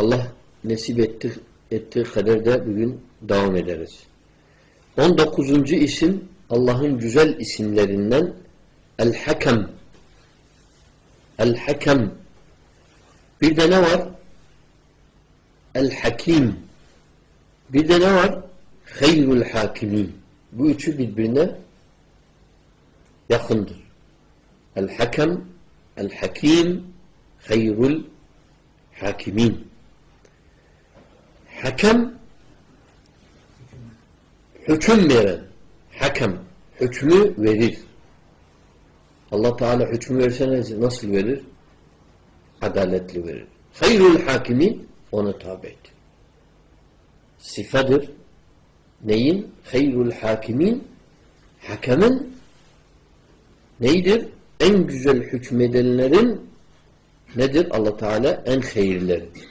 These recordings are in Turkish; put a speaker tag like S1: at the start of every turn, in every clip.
S1: Allah nasip etti, ettiği kadar da bugün devam ederiz. 19. isim Allah'ın güzel isimlerinden El-Hakem. El-Hakem. Bir de ne var? El-Hakim. Bir de ne var? Hayrul Hakimin. Bu üçü birbirine yakındır. El-Hakem, El-Hakim, Hayrul Hakimin. Hakem hüküm veren. Hakem hükmü verir. Allah Teala hükmü verse nasıl verir? Adaletli verir. Hayrul hakimi ona tabi'dir. Sifadır. Neyin? Hayrul hakimin hakemin neydir? En güzel hükmedenlerin nedir? Allah Teala en hayırleridir.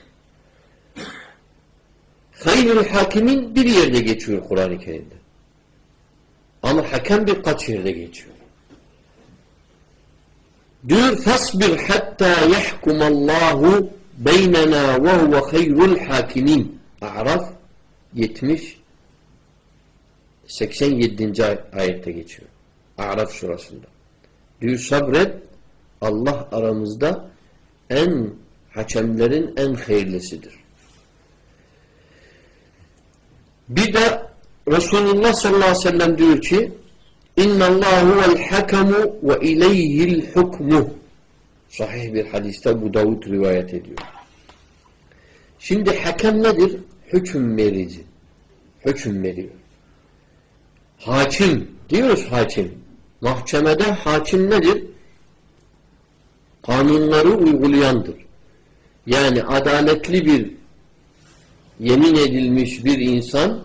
S1: Hayrul hakimin bir yerde geçiyor Kur'an-ı Kerim'de. Ama hakem birkaç yerde geçiyor. Diyor fasbir hatta yahkumallahu beynena ve huve hayrul hakimin. A'raf 70 87. ayette geçiyor. A'raf surasında. Diyor sabret Allah aramızda en hakemlerin en hayırlısıdır. Bir de Resulullah sallallahu aleyhi ve sellem diyor ki huvel hakemu ve ileyhil hukmu Sahih bir hadiste bu Davud rivayet ediyor. Şimdi hakem nedir? Hüküm verici. Hüküm veriyor. Hakim. Diyoruz hakim. Mahkemede hakim nedir? Kanunları uygulayandır. Yani adaletli bir yemin edilmiş bir insan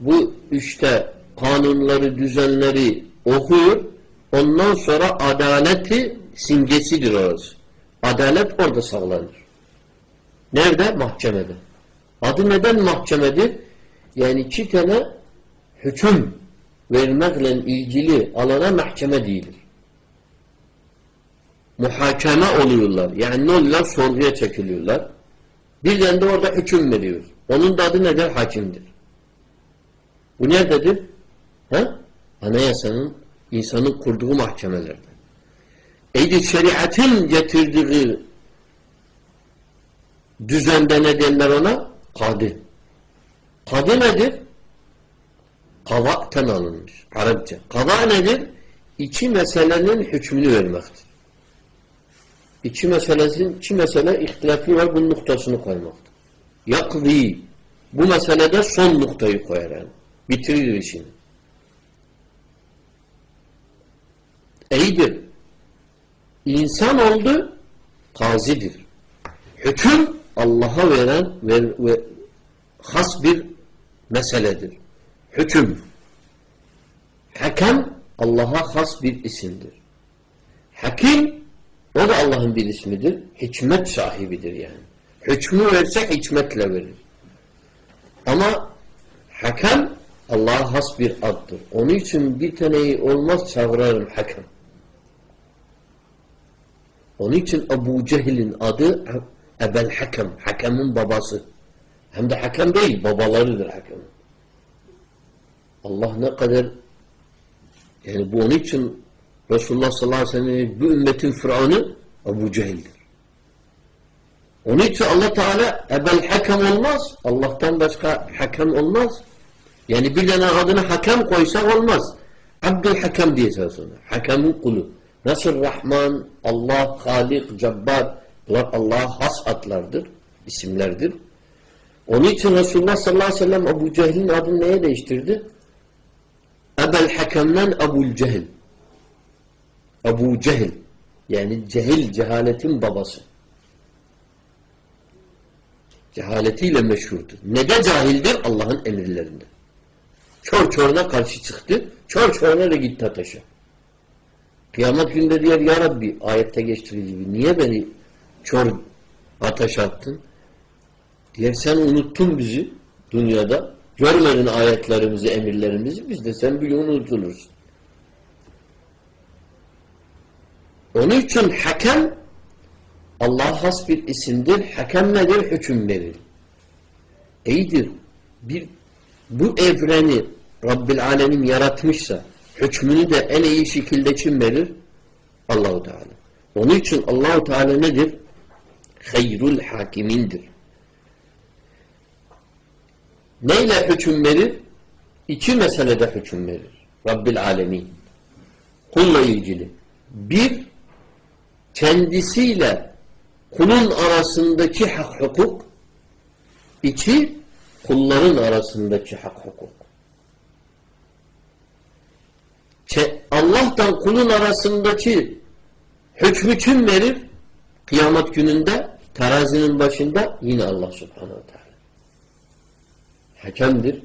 S1: bu işte kanunları, düzenleri okuyor. Ondan sonra adaleti simgesidir orası. Adalet orada sağlanır. Nerede? Mahkemede. Adı neden mahkemedir? Yani iki tane hüküm vermekle ilgili alana mahkeme değildir. Muhakeme oluyorlar. Yani ne oluyorlar? Sorguya çekiliyorlar. Birden de orada hüküm veriyor. Onun da adı nedir? Hakimdir. Bu nerededir? Ha? Anayasanın, insanın kurduğu mahkemelerde. Eydi şeriatın getirdiği düzende ne derler ona? Kadı. Kadı nedir? Kavaktan alınmış. Arapça. Kava nedir? İki meselenin hükmünü vermektir. İki meselesin, iki mesele ihtilafi var, bunun noktasını koymaktır. Yakzi. Bu meselede son noktayı koyar yani. Bitirir işini. İyidir. İnsan oldu, kazidir. Hüküm Allah'a veren ve, ve has bir meseledir. Hüküm. Hakem Allah'a has bir isimdir. Hakim o da Allah'ın bir ismidir. Hikmet sahibidir yani. Hükmü verse hikmetle verir. Ama hakem Allah'a has bir addır. Onun için bir taneyi olmaz çağırırım hakem. Onun için Ebu Cehil'in adı Ebel Hakem. Hakemin babası. Hem de hakem değil, babalarıdır hakem. Allah ne kadar yani bu onun için Resulullah sallallahu aleyhi ve sellem bu ümmetin Firavun'u Ebu Cehil'dir. Onun için Allah Teala Ebel Hakem olmaz. Allah'tan başka hakem olmaz. Yani bir tane adına hakem koysak olmaz. Abdülhakem diyeceğiz ona. Hakemin kulu. Nasıl Rahman, Allah, Halik, Cabbar bunlar Allah'a has adlardır, isimlerdir. Onun için Resulullah sallallahu aleyhi ve sellem Ebu Cehil'in adını neye değiştirdi? Ebel Hakem'den Ebu'l Cehil. Ebu Cehil. Yani cehil, cehaletin babası. Cehaletiyle meşhurdur. Nede cahildir? Allah'ın emirlerinde. Çor çoruna karşı çıktı. Çor çoruna da gitti ateşe. Kıyamet günde diyor ya Rabbi ayette geçtiği gibi niye beni çor ateşe attın? Diyor sen unuttun bizi dünyada. Görmedin ayetlerimizi, emirlerimizi. Biz de sen bile unutulursun. Onun için hakem Allah'a has bir isimdir. Hakem nedir? Hüküm verir. iyidir. Bir bu evreni Rabbil Alemin yaratmışsa hükmünü de en iyi şekilde kim verir? Allahu Teala. Onun için Allahu Teala nedir? Hayrul hakimindir. Neyle hüküm verir? İki meselede hüküm verir. Rabbil Alemin. Kulla ilgili. Bir, kendisiyle kulun arasındaki hak hukuk. İki, kulların arasındaki hak hukuk. Allah'tan kulun arasındaki hükmü kim verir? Kıyamet gününde terazinin başında yine Allah subhanehu teala. Hakemdir.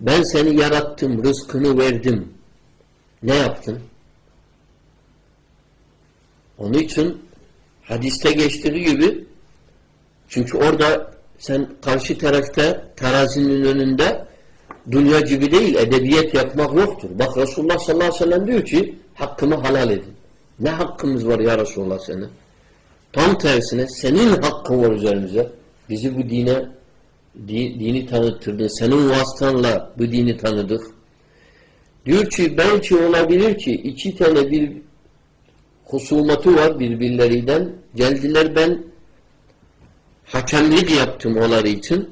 S1: Ben seni yarattım, rızkını verdim. Ne yaptın? Onun için hadiste geçtiği gibi çünkü orada sen karşı tarafta terazinin önünde dünya gibi değil, edebiyet yapmak yoktur. Bak Resulullah sallallahu aleyhi ve sellem diyor ki hakkımı halal edin. Ne hakkımız var ya Resulullah senin? Tam tersine senin hakkın var üzerimize. Bizi bu dine di, dini tanıttırdın. Senin vasıtanla bu dini tanıdık. Diyor ki belki olabilir ki iki tane bir husumatı var birbirlerinden. Geldiler ben hakemlik yaptım onları için.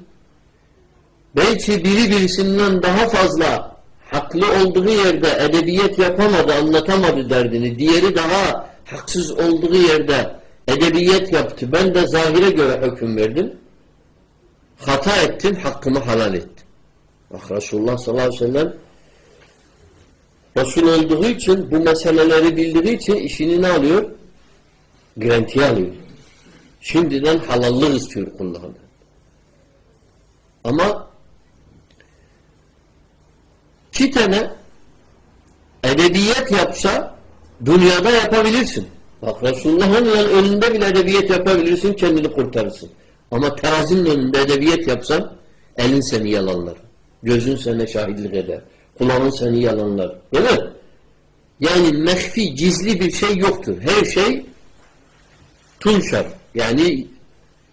S1: Belki biri birisinden daha fazla haklı olduğu yerde edebiyet yapamadı, anlatamadı derdini. Diğeri daha haksız olduğu yerde edebiyet yaptı. Ben de zahire göre hüküm verdim. Hata ettim, hakkımı halal ettim. Bak Resulullah sallallahu aleyhi ve sellem Resul olduğu için bu meseleleri bildiği için işini ne alıyor? Garantiye alıyor. Şimdiden halallık istiyor kullarından. Ama iki tane edebiyet yapsa dünyada yapabilirsin. Bak Resulullah'ın önünde bile edebiyet yapabilirsin, kendini kurtarırsın. Ama terazinin önünde edebiyet yapsan elin seni yalanlar. Gözün sana şahitlik eder. Kulağın seni yalanlar. Değil mi? Yani mehfi, gizli bir şey yoktur. Her şey tunşar. Yani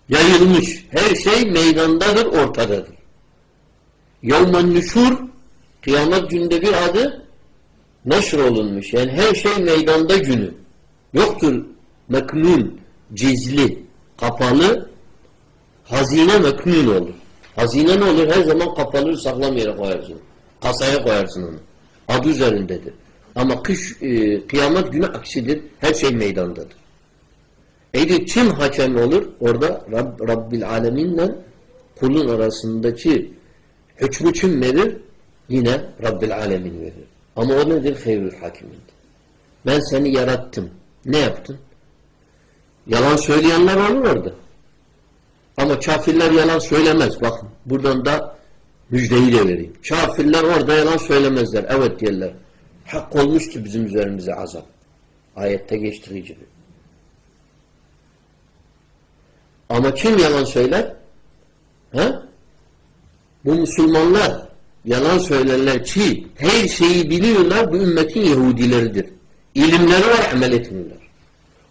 S1: yayılmış. Her şey meydandadır, ortadadır. Yevmen nüşur kıyamet günde bir adı neşr olunmuş. Yani her şey meydanda günü. Yoktur meknun, cizli, kapalı, hazine meknun olur. Hazine ne olur? Her zaman kapalı saklam yere koyarsın. Kasaya koyarsın onu. Adı üzerindedir. Ama kış, e, kıyamet günü aksidir. Her şey meydandadır. Eğer kim hakem olur? Orada Rab, Rabbil Aleminle kulun arasındaki hükmü kim verir? Yine Rabbil Alemin verir. Ama o nedir? Hayrül hakimindir. Ben seni yarattım. Ne yaptın? Yalan söyleyenler olur orada. Ama kafirler yalan söylemez. Bakın buradan da müjdeyi de vereyim. Kafirler orada yalan söylemezler. Evet diyorlar. Hak olmuştu bizim üzerimize azap. Ayette geçtiği gibi. Ama kim yalan söyler? He? Bu Müslümanlar yalan söylerler ki her şeyi biliyorlar bu ümmetin Yahudileridir. İlimleri var amel etmiyorlar.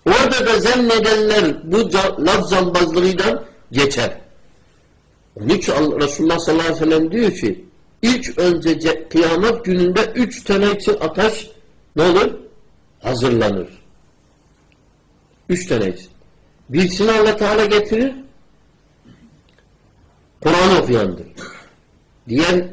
S1: Orada da zannedenler bu laf zambazlığıyla geçer. Onun için Resulullah sallallahu aleyhi ve sellem diyor ki ilk önce kıyamet gününde üç tane için ateş ne olur? Hazırlanır. Üç tane için. Birisini Allah Teala getirir Kur'an okuyandır. Diğer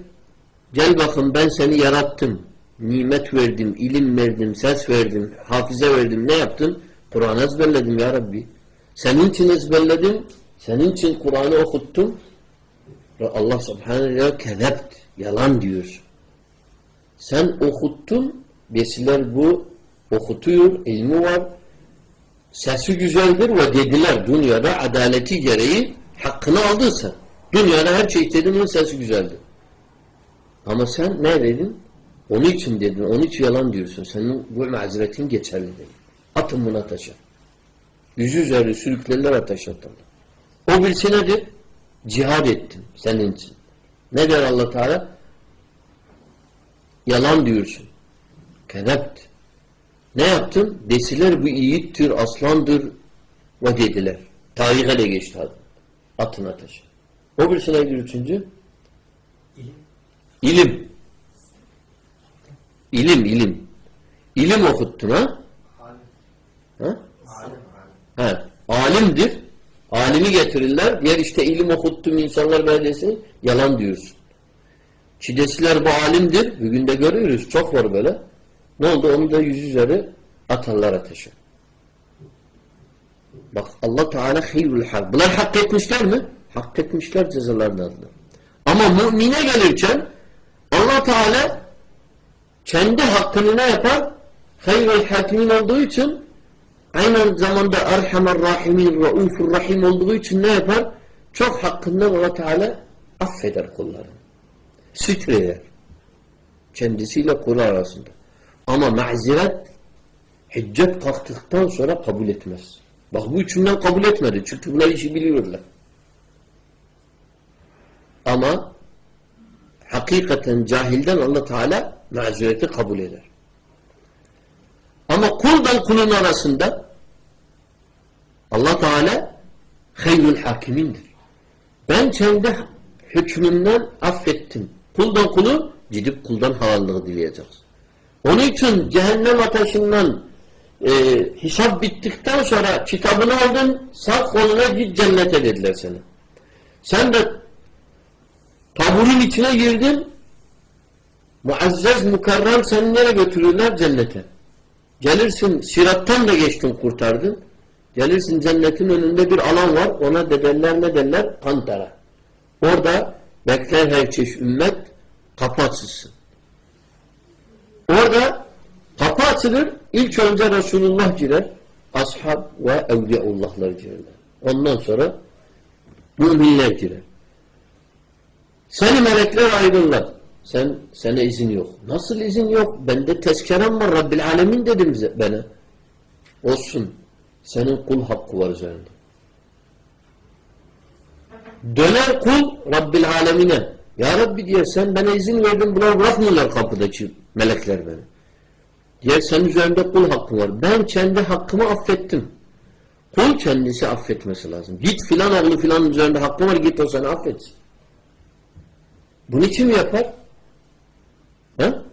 S1: gel bakın ben seni yarattım. Nimet verdim, ilim verdim, ses verdim, hafize verdim. Ne yaptın? Kur'an ezberledim ya Rabbi. Senin için ezberledim. Senin için Kur'an'ı okuttum. Allah subhanahu ve kezept. Yalan diyor. Sen okuttun. Besiler bu okutuyor. ilmi var. Sesi güzeldir ve dediler dünyada adaleti gereği hakkını aldıysa. Dünyada her şey istediğinin sesi güzeldir. Ama sen ne dedin? Onun için dedin. Onun için yalan diyorsun. Senin bu mazeretin geçerli değil. Atın bunu ateşe. Yüzü üzeri sürüklerler ateş atırlar. O birisi nedir? Cihad ettin senin için. Ne der allah Teala? Yalan diyorsun. Kedept. Ne yaptın? Desiler bu yiğittir, aslandır ve dediler. Tarihe de geçti adı. Atın ateşe. O birisi neydi üçüncü?
S2: İlim.
S1: İlim. İlim, ilim. İlim okuttun ha?
S2: Alim.
S1: ha?
S2: Alim.
S1: He. Alimdir. Alimi getirirler. Diğer işte ilim okuttum insanlar belediyesi. Yalan diyorsun. Çidesiler bu alimdir. Bugün de görüyoruz. Çok var böyle. Ne oldu? Onu da yüz üzeri atarlar ateşe. Bak Allah Teala hayrul hak. Bunlar hak etmişler mi? Hak etmişler cezalarını aldılar. Ama mümine gelirken Allah Teala kendi hakkını ne yapar? Hayrul hakimin olduğu için aynı zamanda Erhamer Rahimin, Raufur Rahim olduğu için ne yapar? Çok hakkından Allah Teala affeder kullarını. Sitreder. Kendisiyle kul arasında. Ama maziret hicret kalktıktan sonra kabul etmez. Bak bu üçünden kabul etmedi. Çünkü bunlar işi biliyorlar. Ama hakikaten cahilden Allah Teala mazereti kabul eder. Ama kuldan kulun arasında Allah Teala hayrul hakimindir. Ben kendi hükmümden affettim. Kuldan kulu gidip kuldan halallığı dileyeceğiz. Onun için cehennem ateşinden e, hesap bittikten sonra kitabını aldın sağ koluna git cennete dediler seni. Sen de taburun içine girdin muazzez mukarrem seni nereye götürürler? Cennete. Gelirsin sirattan da geçtin kurtardın. Gelirsin cennetin önünde bir alan var. Ona dedeller ne derler? Kantara. Orada bekler her çeşit ümmet kapı açılsın. Orada kapı açılır. İlk önce Resulullah girer. Ashab ve Evliyaullahlar girerler. Ondan sonra müminler girer. Seni melekler ayrılırlar. Sen sana izin yok. Nasıl izin yok? Bende tezkerem var. Rabbil alemin dedim bana. Olsun. Senin kul hakkı var üzerinde. Döner kul Rabbil alemine. Ya Rabbi diye sen bana izin verdin bunlar bırakmıyorlar kapıdaki melekler beni. Diye senin üzerinde kul hakkı var. Ben kendi hakkımı affettim. Kul kendisi affetmesi lazım. Git filan oğlu filan üzerinde hakkı var git o seni affetsin. Bunu kim yapar? Ha?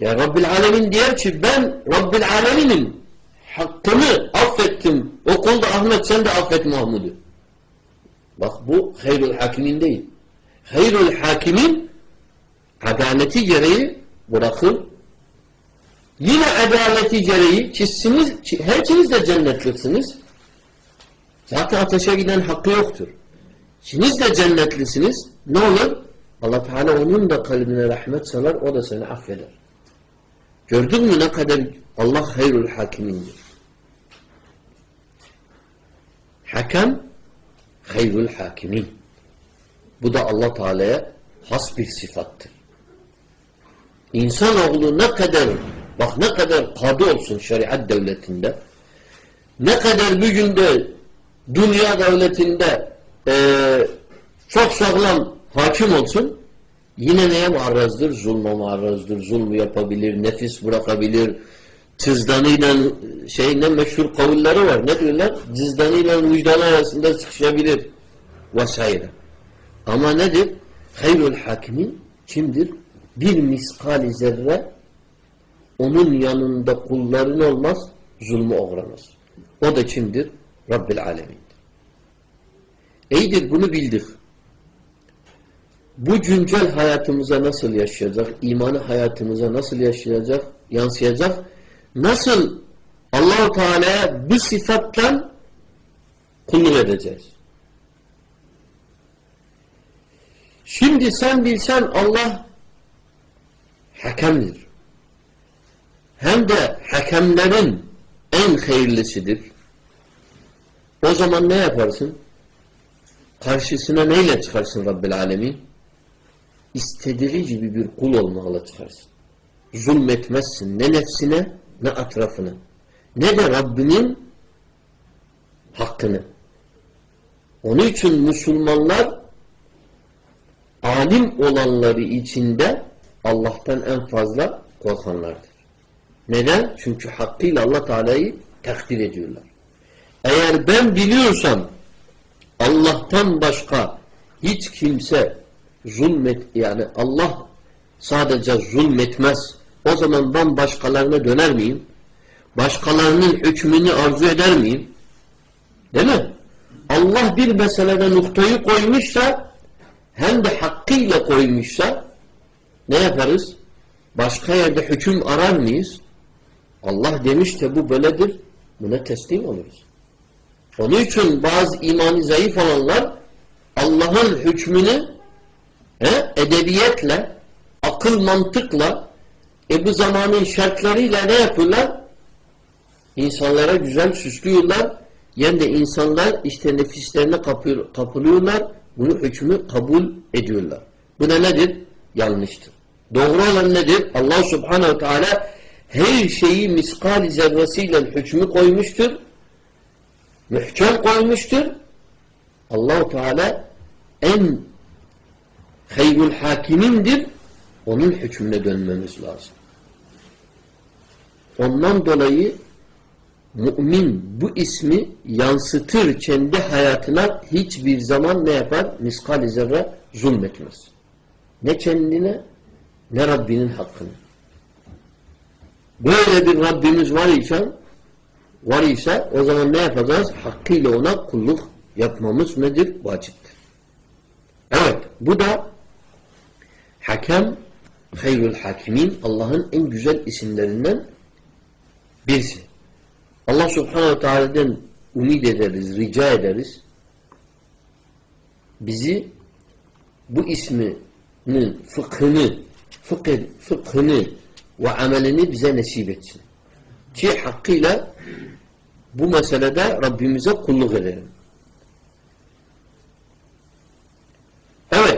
S1: Ya Rabbil Alemin diyor ki ben Rabbil Alemin'in hakkını affettim. O konuda Ahmet sen de affet Mahmud'u. Bak bu hayrul hakimin değil. Hayrul hakimin adaleti gereği bırakır. Yine adaleti gereği çizsiniz, her ikiniz de cennetlisiniz. Zaten ateşe giden hakkı yoktur. İkiniz de cennetlisiniz. Ne olur? Allah Teala onun da kalbine rahmet salar, o da seni affeder. Gördün mü ne kadar Allah hayrul hakimindir. Hakem hayrul hakimin. Bu da Allah Teala'ya has bir sıfattır. İnsanoğlu ne kadar bak ne kadar kadı olsun şeriat devletinde ne kadar bir günde dünya devletinde eee çok sağlam hakim olsun yine neye muarrazdır? Zulma muarrazdır. Zulmü yapabilir, nefis bırakabilir. Cızdanıyla şeyinden meşhur kavulleri var. Ne diyorlar? Cızdanıyla vicdanı arasında sıkışabilir. Vesaire. Ama nedir? Hayrul hakimin kimdir? Bir miskali zerre onun yanında kulların olmaz, zulmü uğramaz. O da kimdir? Rabbil alemindir. İyidir bunu bildik. Bu güncel hayatımıza nasıl yaşayacak? İmanı hayatımıza nasıl yaşayacak? Yansıyacak? Nasıl Allahu Teala'ya bu sıfattan kulluk edeceğiz? Şimdi sen bilsen Allah hakemdir. Hem de hakemlerin en hayırlısıdır. O zaman ne yaparsın? Karşısına neyle çıkarsın Rabbil Alemin? İstediği gibi bir kul olmakla çıkarsın. Zulmetmezsin ne nefsine ne etrafına. Ne de Rabbinin hakkını. Onun için Müslümanlar alim olanları içinde Allah'tan en fazla korkanlardır. Neden? Çünkü hakkıyla Allah Teala'yı takdir ediyorlar. Eğer ben biliyorsam Allah'tan başka hiç kimse zulmet yani Allah sadece zulmetmez. O zaman ben başkalarına döner miyim? Başkalarının hükmünü arzu eder miyim? Değil mi? Allah bir meselede noktayı koymuşsa hem de hakkıyla koymuşsa ne yaparız? Başka yerde hüküm arar mıyız? Allah demiş ki bu böyledir. Buna teslim oluruz. Onun için bazı imanı zayıf olanlar Allah'ın hükmünü he, edebiyetle, akıl mantıkla e bu zamanın şartlarıyla ne yapıyorlar? İnsanlara güzel süslüyorlar. Yani de insanlar işte nefislerine kapıyor, kapılıyorlar. Bunu hükmü kabul ediyorlar. Bu da nedir? Yanlıştır. Doğru olan nedir? Allah subhanehu teala her şeyi miskal zerresiyle hükmü koymuştur. Mühkem koymuştur. Allahu Teala en hayrul hakimindir. Onun hükmüne dönmemiz lazım. Ondan dolayı mümin bu ismi yansıtır kendi hayatına hiçbir zaman ne yapar? Miskal zerre zulmetmez. Ne kendine ne Rabbinin hakkını. Böyle bir Rabbimiz var ise var ise o zaman ne yapacağız? Hakkıyla ona kulluk yapmamız nedir? Vaciptir. Evet. Bu da Hakem Hayrul Hakimin Allah'ın en güzel isimlerinden birisi. Allah Subhanahu Teala'dan umid ederiz, rica ederiz. Bizi bu isminin fıkhını, fıkh, fıkhını ve amelini bize nasip etsin. Ki hakkıyla bu meselede Rabbimize kulluk edelim.